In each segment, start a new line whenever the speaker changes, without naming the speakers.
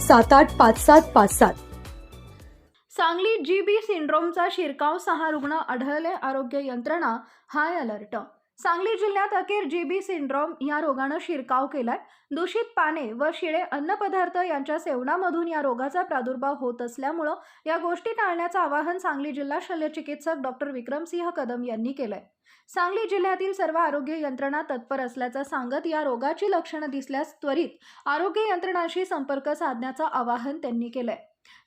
सात आठ पाच सात पाच सात.
सांगली जी बी सिंड्रोमचा शिरकाव सहा रुग्ण आढळले आरोग्य यंत्रणा हाय अलर्ट सांगली जिल्ह्यात अखेर जी बी सिंड्रोम या रोगानं शिरकाव केलाय. दूषित पाने व शिळे अन्नपदार्थ यांच्या सेवनामधून या रोगाचा प्रादुर्भाव होत असल्यामुळं या गोष्टी टाळण्याचं आवाहन सांगली जिल्हा शल्यचिकित्सक डॉक्टर विक्रमसिंह कदम यांनी केलंय. सांगली जिल्ह्यातील सर्व आरोग्य यंत्रणा तत्पर असल्याचं सांगत या रोगाची लक्षणं दिसल्यास त्वरित आरोग्य यंत्रणांशी संपर्क साधण्याचं आवाहन त्यांनी केलंय.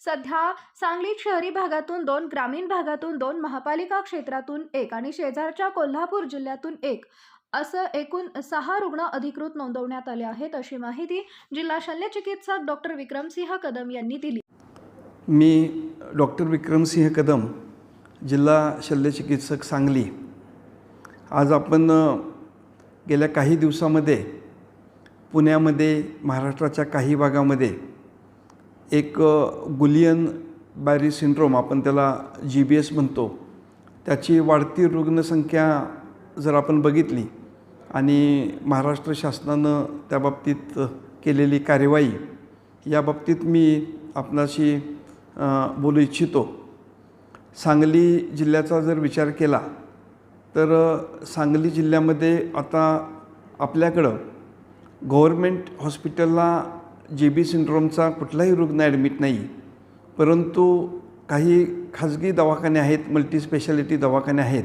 सध्या सांगली शहरी भागातून दोन ग्रामीण भागातून दोन महापालिका क्षेत्रातून एक आणि शेजारच्या कोल्हापूर जिल्ह्यातून एक असं एकूण सहा रुग्ण अधिकृत नोंदवण्यात आले आहेत अशी माहिती जिल्हा शल्यचिकित्सक डॉक्टर विक्रमसिंह कदम यांनी दिली.
मी डॉक्टर विक्रमसिंह कदम जिल्हा शल्यचिकित्सक सांगली. आज आपण गेल्या काही दिवसामध्ये पुण्यामध्ये महाराष्ट्राच्या काही भागामध्ये एक गुलियन बॅरी सिंड्रोम आपण त्याला जी बी एस म्हणतो त्याची वाढती रुग्णसंख्या जर आपण बघितली आणि महाराष्ट्र शासनानं त्या बाबतीत केलेली कार्यवाही या बाबतीत मी आपणाशी बोलू इच्छितो. सांगली जिल्ह्याचा जर विचार केला तर सांगली जिल्ह्यामध्ये आता आपल्याकडं गव्हर्मेंट हॉस्पिटलला जे बी सिंड्रोमचा कुठलाही रुग्ण ॲडमिट नाही. परंतु काही खाजगी दवाखाने आहेत मल्टी स्पेशालिटी दवाखाने आहेत.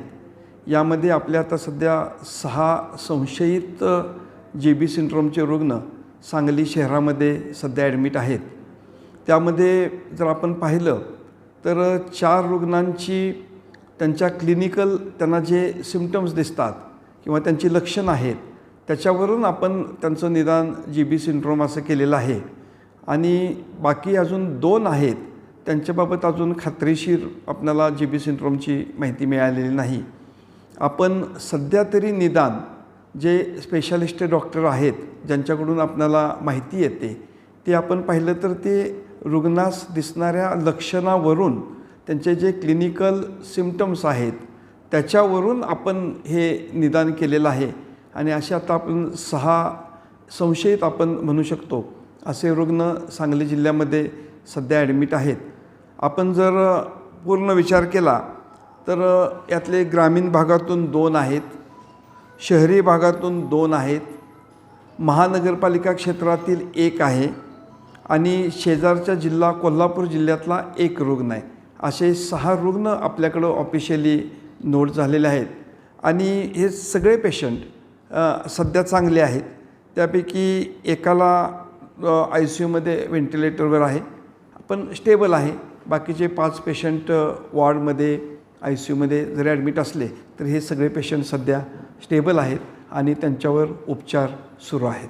यामध्ये आपल्या आता सध्या सहा संशयित जे बी सिंड्रोमचे रुग्ण सांगली शहरामध्ये सध्या ॲडमिट आहेत. त्यामध्ये जर आपण पाहिलं तर चार रुग्णांची त्यांच्या क्लिनिकल त्यांना जे सिमटम्स दिसतात किंवा त्यांची लक्षणं आहेत त्याच्यावरून आपण त्यांचं निदान जी बी सिंड्रोम असं केलेलं आहे. आणि बाकी अजून दोन आहेत त्यांच्याबाबत अजून खात्रीशीर आपल्याला जी बी सिंड्रोमची माहिती मिळालेली नाही. आपण सध्या तरी निदान जे स्पेशालिस्ट डॉक्टर आहेत ज्यांच्याकडून आपल्याला माहिती येते ते आपण पाहिलं तर ते रुग्णास दिसणाऱ्या लक्षणावरून त्यांचे जे क्लिनिकल सिमटम्स आहेत त्याच्यावरून आपण हे निदान केलेलं आहे. आणि असे आता आपण सहा संशयित आपण म्हणू शकतो. असे रुग्ण सांगली जिल्ह्यामध्ये सध्या ॲडमिट आहेत. आपण जर पूर्ण विचार केला तर यातले ग्रामीण भागातून दोन आहेत शहरी भागातून दोन आहेत महानगरपालिका क्षेत्रातील एक आहे आणि शेजारच्या जिल्हा कोल्हापूर जिल्ह्यातला एक रुग्ण आहे. असे सहा रुग्ण आपल्याकडं ऑफिशियली नोट झालेले आहेत. आणि हे सगळे पेशंट सध्या चांगले आहेत. त्यापैकी एकाला आय सी यूमध्ये व्हेंटिलेटरवर आहे. पण स्टेबल आहे. बाकीचे पाच पेशंट वॉर्डमध्ये आय सी यूमध्ये जरी ॲडमिट असले तर हे सगळे पेशंट सध्या स्टेबल आहेत आणि त्यांच्यावर उपचार सुरू आहेत.